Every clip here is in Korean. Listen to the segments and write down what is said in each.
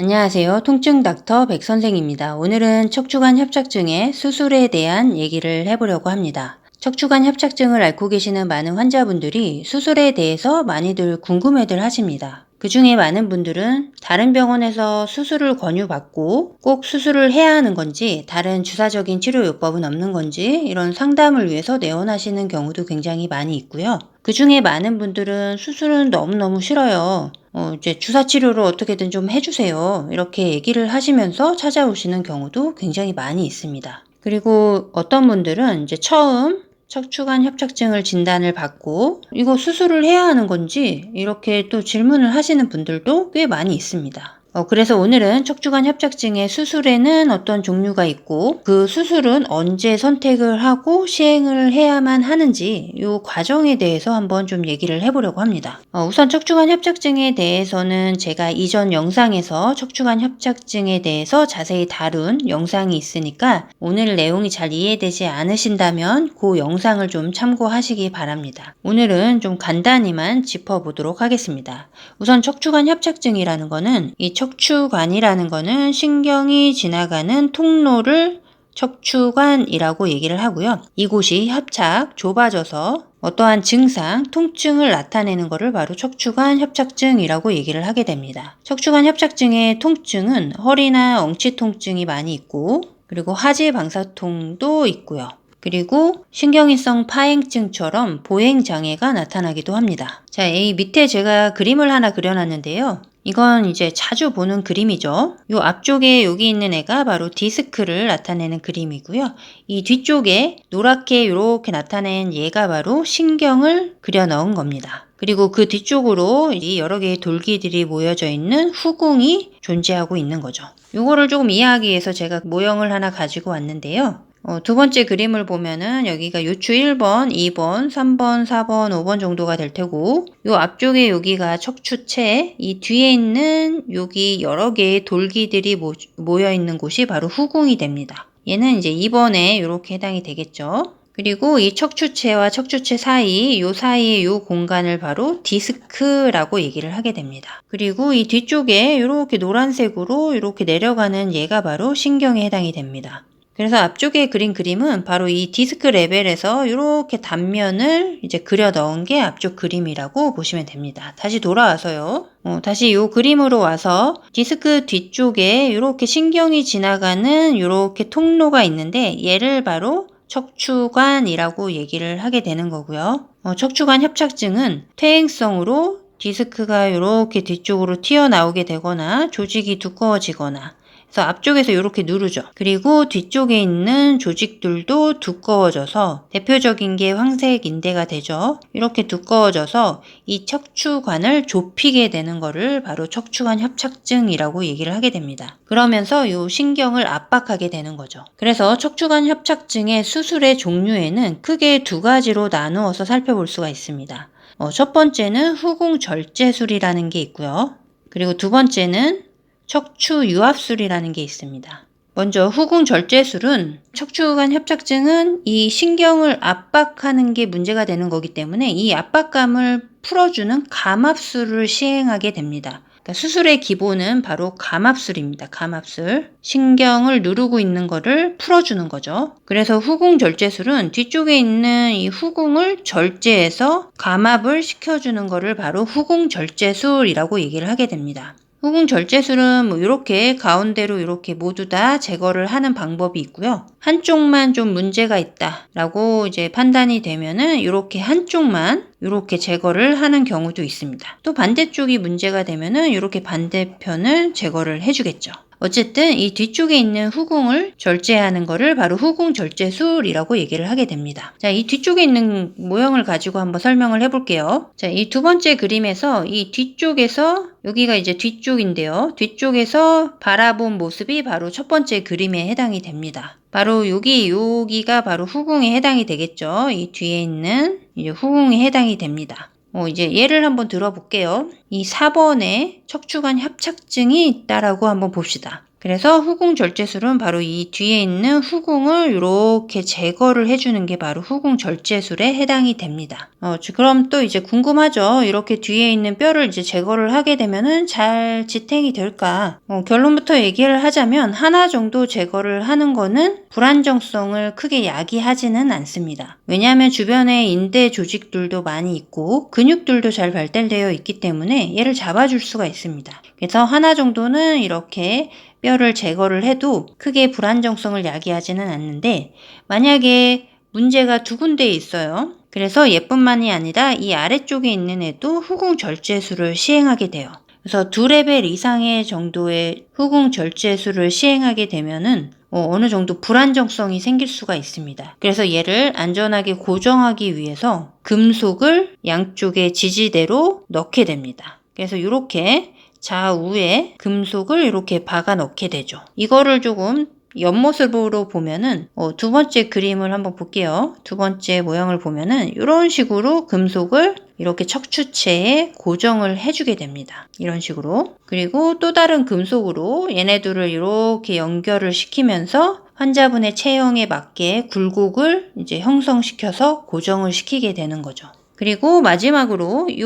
안녕하세요. 통증 닥터 백 선생입니다. 오늘은 척추관 협착증의 수술에 대한 얘기를 해보려고 합니다. 척추관 협착증을 앓고 계시는 많은 환자분들이 수술에 대해서 많이들 궁금해들 하십니다. 그 중에 많은 분들은 다른 병원에서 수술을 권유받고 꼭 수술을 해야 하는 건지 다른 주사적인 치료 요법은 없는 건지 이런 상담을 위해서 내원하시는 경우도 굉장히 많이 있고요. 그 중에 많은 분들은 수술은 너무너무 싫어요. 어, 이제 주사 치료를 어떻게든 좀 해주세요. 이렇게 얘기를 하시면서 찾아오시는 경우도 굉장히 많이 있습니다. 그리고 어떤 분들은 이제 처음 척추관 협착증을 진단을 받고 이거 수술을 해야 하는 건지 이렇게 또 질문을 하시는 분들도 꽤 많이 있습니다. 어, 그래서 오늘은 척추관 협착증의 수술에는 어떤 종류가 있고 그 수술은 언제 선택을 하고 시행을 해야만 하는지 이 과정에 대해서 한번 좀 얘기를 해보려고 합니다. 어, 우선 척추관 협착증에 대해서는 제가 이전 영상에서 척추관 협착증에 대해서 자세히 다룬 영상이 있으니까 오늘 내용이 잘 이해되지 않으신다면 그 영상을 좀 참고하시기 바랍니다. 오늘은 좀 간단히만 짚어보도록 하겠습니다. 우선 척추관 협착증이라는 거는 이척 추관이라는 거는 신경이 지나가는 통로를 척추관이라고 얘기를 하고요. 이곳이 협착, 좁아져서 어떠한 증상, 통증을 나타내는 것을 바로 척추관 협착증이라고 얘기를 하게 됩니다. 척추관 협착증의 통증은 허리나 엉치 통증이 많이 있고, 그리고 하지 방사통도 있고요. 그리고 신경인성 파행증처럼 보행 장애가 나타나기도 합니다. 자, 이 밑에 제가 그림을 하나 그려놨는데요. 이건 이제 자주 보는 그림이죠. 요 앞쪽에 여기 있는 애가 바로 디스크를 나타내는 그림이고요. 이 뒤쪽에 노랗게 이렇게 나타낸 얘가 바로 신경을 그려 넣은 겁니다. 그리고 그 뒤쪽으로 이 여러 개의 돌기들이 모여져 있는 후궁이 존재하고 있는 거죠. 요거를 조금 이해하기 위해서 제가 모형을 하나 가지고 왔는데요. 어, 두 번째 그림을 보면은 여기가 요추 1번, 2번, 3번, 4번, 5번 정도가 될 테고 요 앞쪽에 여기가 척추체, 이 뒤에 있는 여기 여러 개의 돌기들이 모, 모여 있는 곳이 바로 후궁이 됩니다. 얘는 이제 2번에 이렇게 해당이 되겠죠. 그리고 이 척추체와 척추체 사이, 요 사이의 요 공간을 바로 디스크라고 얘기를 하게 됩니다. 그리고 이 뒤쪽에 이렇게 노란색으로 이렇게 내려가는 얘가 바로 신경에 해당이 됩니다. 그래서 앞쪽에 그린 그림은 바로 이 디스크 레벨에서 이렇게 단면을 이제 그려 넣은 게 앞쪽 그림이라고 보시면 됩니다. 다시 돌아와서요. 어, 다시 이 그림으로 와서 디스크 뒤쪽에 이렇게 신경이 지나가는 이렇게 통로가 있는데 얘를 바로 척추관이라고 얘기를 하게 되는 거고요. 어, 척추관 협착증은 퇴행성으로 디스크가 이렇게 뒤쪽으로 튀어나오게 되거나 조직이 두꺼워지거나 그래서 앞쪽에서 이렇게 누르죠. 그리고 뒤쪽에 있는 조직들도 두꺼워져서 대표적인 게 황색 인대가 되죠. 이렇게 두꺼워져서 이 척추관을 좁히게 되는 거를 바로 척추관 협착증이라고 얘기를 하게 됩니다. 그러면서 이 신경을 압박하게 되는 거죠. 그래서 척추관 협착증의 수술의 종류에는 크게 두 가지로 나누어서 살펴볼 수가 있습니다. 어, 첫 번째는 후궁 절제술이라는 게 있고요. 그리고 두 번째는 척추 유압술이라는 게 있습니다. 먼저 후궁 절제술은 척추관 협착증은 이 신경을 압박하는 게 문제가 되는 거기 때문에 이 압박감을 풀어주는 감압술을 시행하게 됩니다. 그러니까 수술의 기본은 바로 감압술입니다. 감압술. 신경을 누르고 있는 거를 풀어주는 거죠. 그래서 후궁 절제술은 뒤쪽에 있는 이 후궁을 절제해서 감압을 시켜주는 거를 바로 후궁 절제술이라고 얘기를 하게 됩니다. 후궁 절제술은 뭐 이렇게 가운데로 이렇게 모두 다 제거를 하는 방법이 있고요. 한쪽만 좀 문제가 있다라고 이제 판단이 되면은 이렇게 한쪽만 이렇게 제거를 하는 경우도 있습니다. 또 반대쪽이 문제가 되면은 이렇게 반대편을 제거를 해주겠죠. 어쨌든 이 뒤쪽에 있는 후궁을 절제하는 것을 바로 후궁 절제술이라고 얘기를 하게 됩니다. 자, 이 뒤쪽에 있는 모형을 가지고 한번 설명을 해볼게요. 자, 이 두 번째 그림에서 이 뒤쪽에서 여기가 이제 뒤쪽인데요. 뒤쪽에서 바라본 모습이 바로 첫 번째 그림에 해당이 됩니다. 바로 여기, 여기가 바로 후궁에 해당이 되겠죠. 이 뒤에 있는 이제 후궁에 해당이 됩니다. 어, 이제 예를 한번 들어볼게요. 이 4번에 척추관 협착증이 있다라고 한번 봅시다. 그래서 후궁 절제술은 바로 이 뒤에 있는 후궁을 이렇게 제거를 해주는 게 바로 후궁 절제술에 해당이 됩니다. 어, 그럼 또 이제 궁금하죠. 이렇게 뒤에 있는 뼈를 이제 제거를 하게 되면은 잘 지탱이 될까? 어, 결론부터 얘기를 하자면 하나 정도 제거를 하는 거는 불안정성을 크게 야기하지는 않습니다. 왜냐하면 주변에 인대 조직들도 많이 있고 근육들도 잘 발달되어 있기 때문에 얘를 잡아줄 수가 있습니다. 그래서 하나 정도는 이렇게 뼈를 제거를 해도 크게 불안정성을 야기하지는 않는데 만약에 문제가 두 군데에 있어요. 그래서 얘뿐만이 아니라 이 아래쪽에 있는 애도 후궁 절제술을 시행하게 돼요. 그래서 두 레벨 이상의 정도의 후궁 절제술을 시행하게 되면은 어, 느 정도 불안정성이 생길 수가 있습니다. 그래서 얘를 안전하게 고정하기 위해서 금속을 양쪽의 지지대로 넣게 됩니다. 그래서 이렇게 좌우에 금속을 이렇게 박아 넣게 되죠. 이거를 조금 옆모습으로 보면은 어, 두 번째 그림을 한번 볼게요. 두 번째 모양을 보면은 이런 식으로 금속을 이렇게 척추체에 고정을 해주게 됩니다. 이런 식으로. 그리고 또 다른 금속으로 얘네들을 이렇게 연결을 시키면서 환자분의 체형에 맞게 굴곡을 이제 형성시켜서 고정을 시키게 되는 거죠. 그리고 마지막으로 이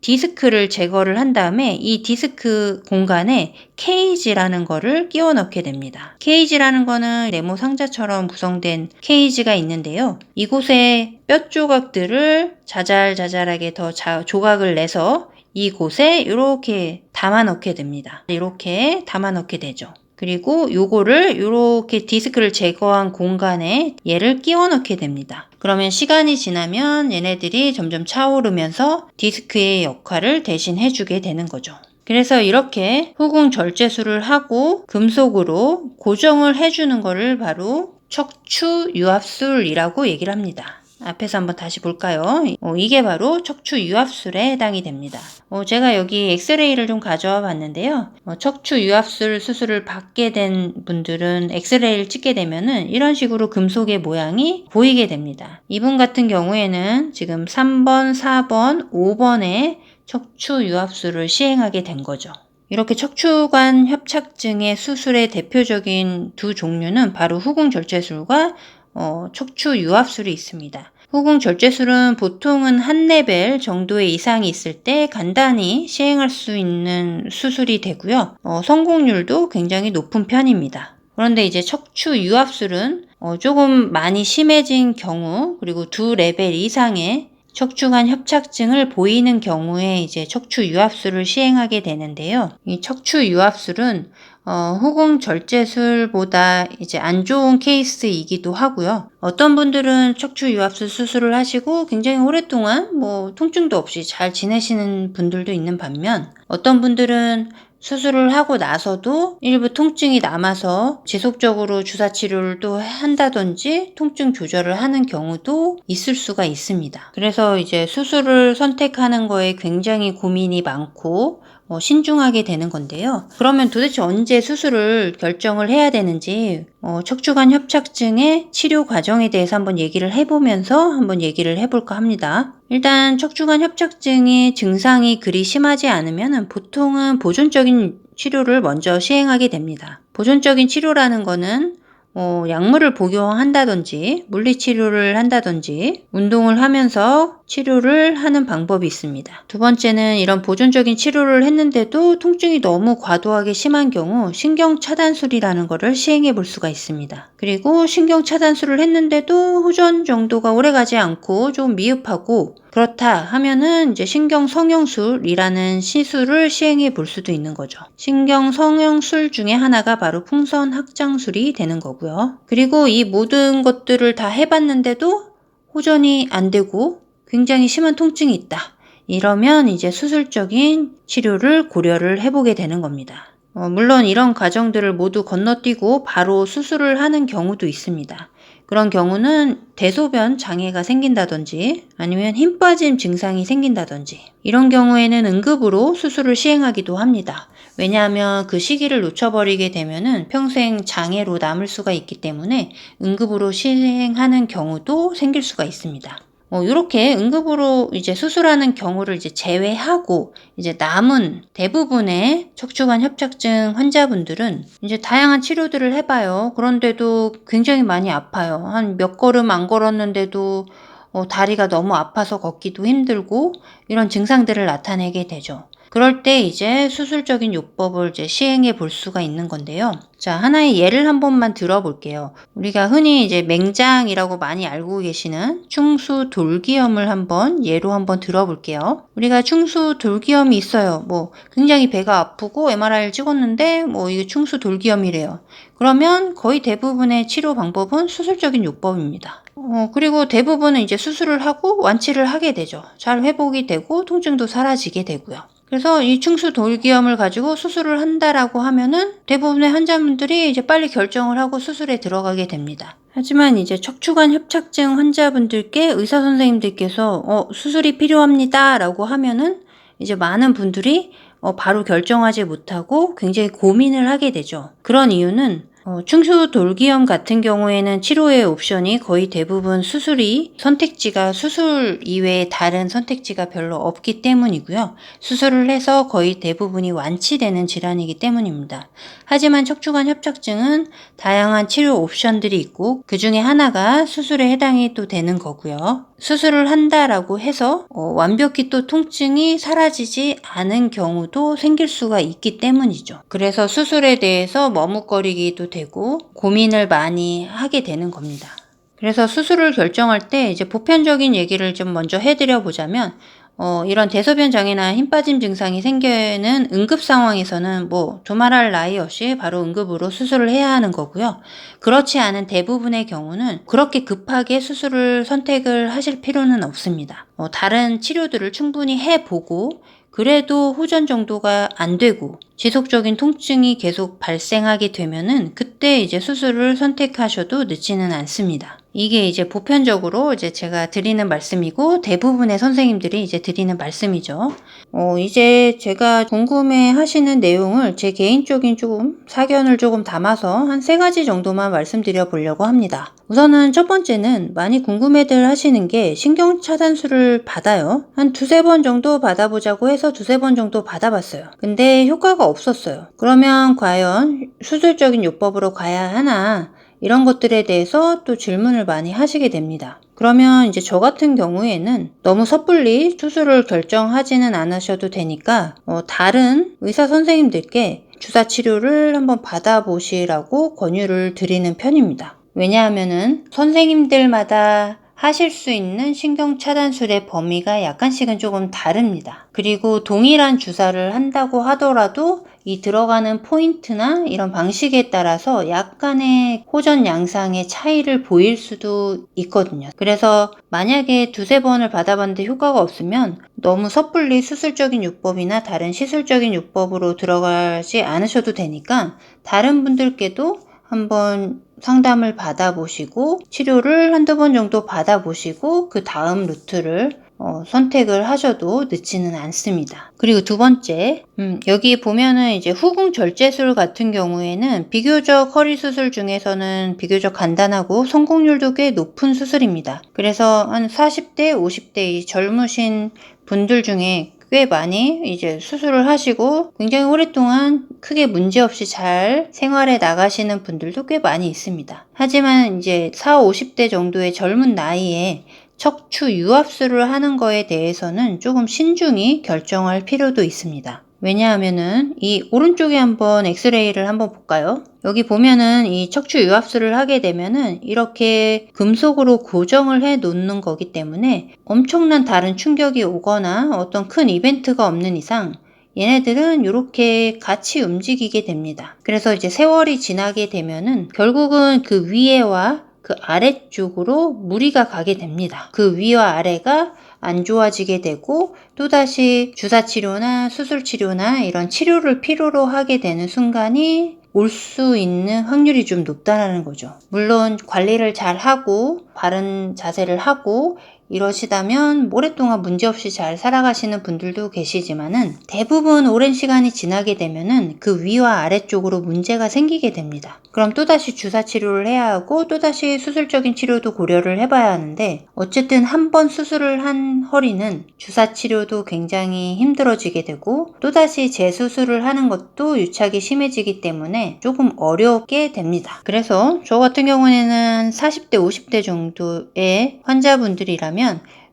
디스크를 제거를 한 다음에 이 디스크 공간에 케이지라는 거를 끼워 넣게 됩니다. 케이지라는 거는 네모 상자처럼 구성된 케이지가 있는데요. 이곳에 뼈 조각들을 자잘자잘하게 더 자, 조각을 내서 이곳에 이렇게 담아 넣게 됩니다. 이렇게 담아 넣게 되죠. 그리고 요거를 이렇게 디스크를 제거한 공간에 얘를 끼워 넣게 됩니다. 그러면 시간이 지나면 얘네들이 점점 차오르면서 디스크의 역할을 대신 해주게 되는 거죠. 그래서 이렇게 후궁 절제술을 하고 금속으로 고정을 해주는 것을 바로 척추 유압술이라고 얘기를 합니다. 앞에서 한번 다시 볼까요? 어, 이게 바로 척추 유압술에 해당이 됩니다. 어, 제가 여기 엑스레이를 좀 가져와 봤는데요. 어, 척추 유압술 수술을 받게 된 분들은 엑스레이를 찍게 되면은 이런 식으로 금속의 모양이 보이게 됩니다. 이분 같은 경우에는 지금 3번, 4번, 5번에 척추 유압술을 시행하게 된 거죠. 이렇게 척추관 협착증의 수술의 대표적인 두 종류는 바로 후궁 절제술과 어, 척추 유압술이 있습니다. 후궁 절제술은 보통은 한 레벨 정도의 이상이 있을 때 간단히 시행할 수 있는 수술이 되고요. 어, 성공률도 굉장히 높은 편입니다. 그런데 이제 척추 유압술은 어, 조금 많이 심해진 경우 그리고 두 레벨 이상의 척추관 협착증을 보이는 경우에 이제 척추 유압술을 시행하게 되는데요. 이 척추 유압술은 어, 후궁 절제술보다 이제 안 좋은 케이스이기도 하고요. 어떤 분들은 척추 유압술 수술을 하시고 굉장히 오랫동안 뭐 통증도 없이 잘 지내시는 분들도 있는 반면 어떤 분들은 수술을 하고 나서도 일부 통증이 남아서 지속적으로 주사 치료를 또 한다든지 통증 조절을 하는 경우도 있을 수가 있습니다. 그래서 이제 수술을 선택하는 거에 굉장히 고민이 많고 어, 신중하게 되는 건데요. 그러면 도대체 언제 수술을 결정을 해야 되는지 어, 척추관 협착증의 치료 과정에 대해서 한번 얘기를 해보면서 한번 얘기를 해볼까 합니다. 일단 척추관 협착증의 증상이 그리 심하지 않으면 보통은 보존적인 치료를 먼저 시행하게 됩니다. 보존적인 치료라는 거는 어, 약물을 복용한다든지 물리치료를 한다든지 운동을 하면서 치료를 하는 방법이 있습니다. 두 번째는 이런 보존적인 치료를 했는데도 통증이 너무 과도하게 심한 경우 신경차단술이라는 것을 시행해 볼 수가 있습니다. 그리고 신경차단술을 했는데도 호전 정도가 오래가지 않고 좀 미흡하고 그렇다 하면은 이제 신경 성형술이라는 시술을 시행해 볼 수도 있는 거죠. 신경 성형술 중에 하나가 바로 풍선 확장술이 되는 거고요. 그리고 이 모든 것들을 다 해봤는데도 호전이 안 되고 굉장히 심한 통증이 있다. 이러면 이제 수술적인 치료를 고려를 해보게 되는 겁니다. 어, 물론 이런 과정들을 모두 건너뛰고 바로 수술을 하는 경우도 있습니다. 그런 경우는 대소변 장애가 생긴다든지 아니면 힘 빠짐 증상이 생긴다든지 이런 경우에는 응급으로 수술을 시행하기도 합니다. 왜냐하면 그 시기를 놓쳐버리게 되면은 평생 장애로 남을 수가 있기 때문에 응급으로 시행하는 경우도 생길 수가 있습니다. 어, 이렇게 응급으로 이제 수술하는 경우를 이제 제외하고 이제 남은 대부분의 척추관 협착증 환자분들은 이제 다양한 치료들을 해봐요. 그런데도 굉장히 많이 아파요. 한 몇 걸음 안 걸었는데도 어, 다리가 너무 아파서 걷기도 힘들고 이런 증상들을 나타내게 되죠. 그럴 때 이제 수술적인 요법을 이제 시행해 볼 수가 있는 건데요. 자, 하나의 예를 한 번만 들어볼게요. 우리가 흔히 이제 맹장이라고 많이 알고 계시는 충수 돌기염을 한번 예로 한번 들어볼게요. 우리가 충수 돌기염이 있어요. 뭐 굉장히 배가 아프고 MRI를 찍었는데 뭐 이게 충수 돌기염이래요. 그러면 거의 대부분의 치료 방법은 수술적인 요법입니다. 어, 그리고 대부분은 이제 수술을 하고 완치를 하게 되죠. 잘 회복이 되고 통증도 사라지게 되고요. 그래서 이 충수 돌기염을 가지고 수술을 한다라고 하면은 대부분의 환자분들이 이제 빨리 결정을 하고 수술에 들어가게 됩니다. 하지만 이제 척추관 협착증 환자분들께 의사 선생님들께서 어, 수술이 필요합니다라고 하면은 이제 많은 분들이 어, 바로 결정하지 못하고 굉장히 고민을 하게 되죠. 그런 이유는 어, 충수 돌기염 같은 경우에는 치료의 옵션이 거의 대부분 수술이 선택지가 수술 이외에 다른 선택지가 별로 없기 때문이고요. 수술을 해서 거의 대부분이 완치되는 질환이기 때문입니다. 하지만 척추관 협착증은 다양한 치료 옵션들이 있고 그 중에 하나가 수술에 해당이 또 되는 거고요. 수술을 한다라고 해서 어, 완벽히 또 통증이 사라지지 않은 경우도 생길 수가 있기 때문이죠. 그래서 수술에 대해서 머뭇거리기도 되고 고민을 많이 하게 되는 겁니다. 그래서 수술을 결정할 때 이제 보편적인 얘기를 좀 먼저 해드려 보자면 어, 이런 대소변 장애나 힘 빠짐 증상이 생기는 응급 상황에서는 뭐 두말할 나위 없이 바로 응급으로 수술을 해야 하는 거고요. 그렇지 않은 대부분의 경우는 그렇게 급하게 수술을 선택을 하실 필요는 없습니다. 어, 다른 치료들을 충분히 해보고 그래도 후전 정도가 안 되고 지속적인 통증이 계속 발생하게 되면은 그때 이제 수술을 선택하셔도 늦지는 않습니다. 이게 이제 보편적으로 이제 제가 드리는 말씀이고 대부분의 선생님들이 이제 드리는 말씀이죠. 어, 이제 제가 궁금해 하시는 내용을 제 개인적인 조금 사견을 조금 담아서 한 세 가지 정도만 말씀드려 보려고 합니다. 우선은 첫 번째는 많이 궁금해들 하시는 게 신경 차단술을 받아요. 한 두세 번 정도 받아보자고 해서 두세 번 정도 받아봤어요. 근데 효과가 없었어요. 그러면 과연 수술적인 요법으로 가야 하나? 이런 것들에 대해서 또 질문을 많이 하시게 됩니다. 그러면 이제 저 같은 경우에는 너무 섣불리 수술을 결정하지는 않으셔도 되니까 어, 다른 의사 선생님들께 주사 치료를 한번 받아보시라고 권유를 드리는 편입니다. 왜냐하면은 선생님들마다 하실 수 있는 신경 차단술의 범위가 약간씩은 조금 다릅니다. 그리고 동일한 주사를 한다고 하더라도 이 들어가는 포인트나 이런 방식에 따라서 약간의 호전 양상의 차이를 보일 수도 있거든요. 그래서 만약에 두세 번을 받아봤는데 효과가 없으면 너무 섣불리 수술적인 요법이나 다른 시술적인 요법으로 들어가지 않으셔도 되니까 다른 분들께도 한번 상담을 받아보시고 치료를 한두 번 정도 받아보시고 그 다음 루트를 어, 선택을 하셔도 늦지는 않습니다. 그리고 두 번째, 음, 여기 보면은 이제 후궁 절제술 같은 경우에는 비교적 허리 수술 중에서는 비교적 간단하고 성공률도 꽤 높은 수술입니다. 그래서 한 40대, 50대 이 젊으신 분들 중에 꽤 많이 이제 수술을 하시고 굉장히 오랫동안 크게 문제없이 잘 생활해 나가시는 분들도 꽤 많이 있습니다. 하지만 이제 4, 50대 정도의 젊은 나이에 척추 유압술을 하는 거에 대해서는 조금 신중히 결정할 필요도 있습니다. 왜냐하면은 이 오른쪽에 한번 엑스레이를 한번 볼까요? 여기 보면은 이 척추 유압술을 하게 되면은 이렇게 금속으로 고정을 해 놓는 거기 때문에 엄청난 다른 충격이 오거나 어떤 큰 이벤트가 없는 이상 얘네들은 이렇게 같이 움직이게 됩니다. 그래서 이제 세월이 지나게 되면은 결국은 그 위에와 그 아래쪽으로 무리가 가게 됩니다. 그 위와 아래가 안 좋아지게 되고 또다시 주사 치료나 수술 치료나 이런 치료를 필요로 하게 되는 순간이 올 수 있는 확률이 좀 높다라는 거죠. 물론 관리를 잘 하고 바른 자세를 하고 이러시다면 오랫동안 문제없이 잘 살아가시는 분들도 계시지만은 대부분 오랜 시간이 지나게 되면은 그 위와 아래쪽으로 문제가 생기게 됩니다. 그럼 또다시 주사 치료를 해야 하고 또다시 수술적인 치료도 고려를 해봐야 하는데 어쨌든 한 번 수술을 한 허리는 주사 치료도 굉장히 힘들어지게 되고 또다시 재수술을 하는 것도 유착이 심해지기 때문에 조금 어렵게 됩니다. 그래서 저 같은 경우에는 40대, 50대 정도의 환자분들이라면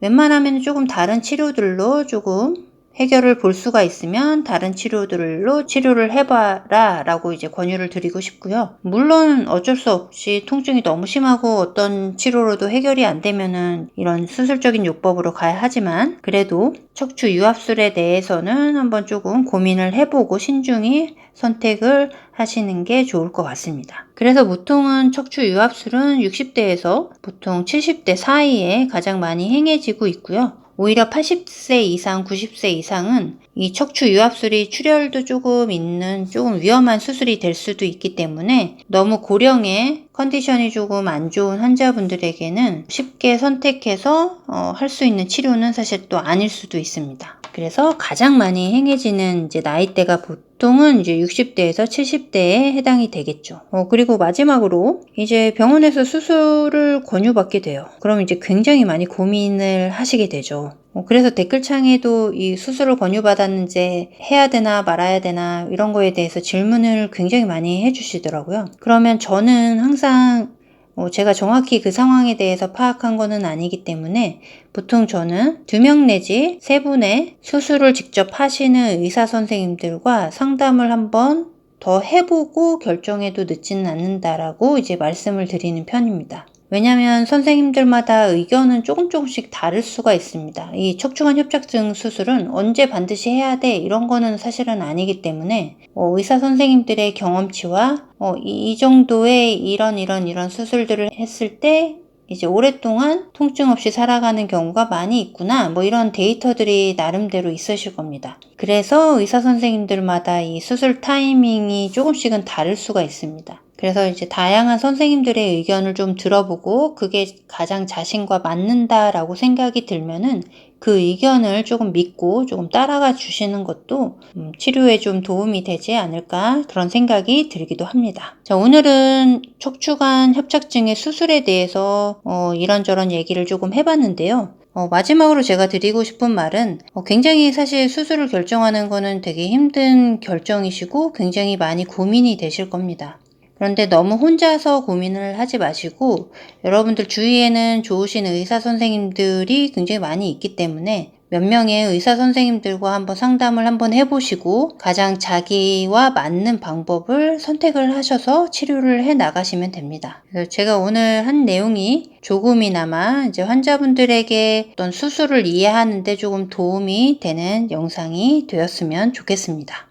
웬만하면 조금 다른 치료들로 조금 해결을 볼 수가 있으면 다른 치료들로 치료를 해봐라 라고 이제 권유를 드리고 싶고요. 물론 어쩔 수 없이 통증이 너무 심하고 어떤 치료로도 해결이 안 되면은 이런 수술적인 요법으로 가야 하지만 그래도 척추 유압술에 대해서는 한번 조금 고민을 해보고 신중히 선택을 하시는 게 좋을 것 같습니다. 그래서 보통은 척추 유압술은 60대에서 보통 70대 사이에 가장 많이 행해지고 있고요. 오히려 80세 이상, 90세 이상은 이 척추 유압술이 출혈도 조금 있는 조금 위험한 수술이 될 수도 있기 때문에 너무 고령의 컨디션이 조금 안 좋은 환자분들에게는 쉽게 선택해서 어, 할 수 있는 치료는 사실 또 아닐 수도 있습니다. 그래서 가장 많이 행해지는 이제 나이대가 보통 은 이제 60대에서 70대에 해당이 되겠죠. 어, 그리고 마지막으로 이제 병원에서 수술을 권유받게 돼요. 그럼 이제 굉장히 많이 고민을 하시게 되죠. 어, 그래서 댓글창에도 이 수술을 권유받았는지 해야 되나 말아야 되나 이런 거에 대해서 질문을 굉장히 많이 해주시더라고요. 그러면 저는 항상 어, 제가 정확히 그 상황에 대해서 파악한 거는 아니기 때문에 보통 저는 두 명 내지 세 분의 수술을 직접 하시는 의사 선생님들과 상담을 한번 더 해보고 결정해도 늦지는 않는다라고 이제 말씀을 드리는 편입니다. 왜냐하면 선생님들마다 의견은 조금 조금씩 다를 수가 있습니다. 이 척추관 협착증 수술은 언제 반드시 해야 돼 이런 거는 사실은 아니기 때문에 어, 의사 선생님들의 경험치와 어, 이, 이 정도의 이런 이런 이런 수술들을 했을 때 이제 오랫동안 통증 없이 살아가는 경우가 많이 있구나. 뭐 이런 데이터들이 나름대로 있으실 겁니다. 그래서 의사 선생님들마다 이 수술 타이밍이 조금씩은 다를 수가 있습니다. 그래서 이제 다양한 선생님들의 의견을 좀 들어보고 그게 가장 자신과 맞는다라고 생각이 들면은 그 의견을 조금 믿고 조금 따라가 주시는 것도 음, 치료에 좀 도움이 되지 않을까 그런 생각이 들기도 합니다. 자, 오늘은 척추관 협착증의 수술에 대해서 어, 이런저런 얘기를 조금 해봤는데요. 어, 마지막으로 제가 드리고 싶은 말은 어, 굉장히 사실 수술을 결정하는 거는 되게 힘든 결정이시고 굉장히 많이 고민이 되실 겁니다. 그런데 너무 혼자서 고민을 하지 마시고 여러분들 주위에는 좋으신 의사 선생님들이 굉장히 많이 있기 때문에 몇 명의 의사 선생님들과 한번 상담을 한번 해보시고 가장 자기와 맞는 방법을 선택을 하셔서 치료를 해 나가시면 됩니다. 그래서 제가 오늘 한 내용이 조금이나마 이제 환자분들에게 어떤 수술을 이해하는데 조금 도움이 되는 영상이 되었으면 좋겠습니다.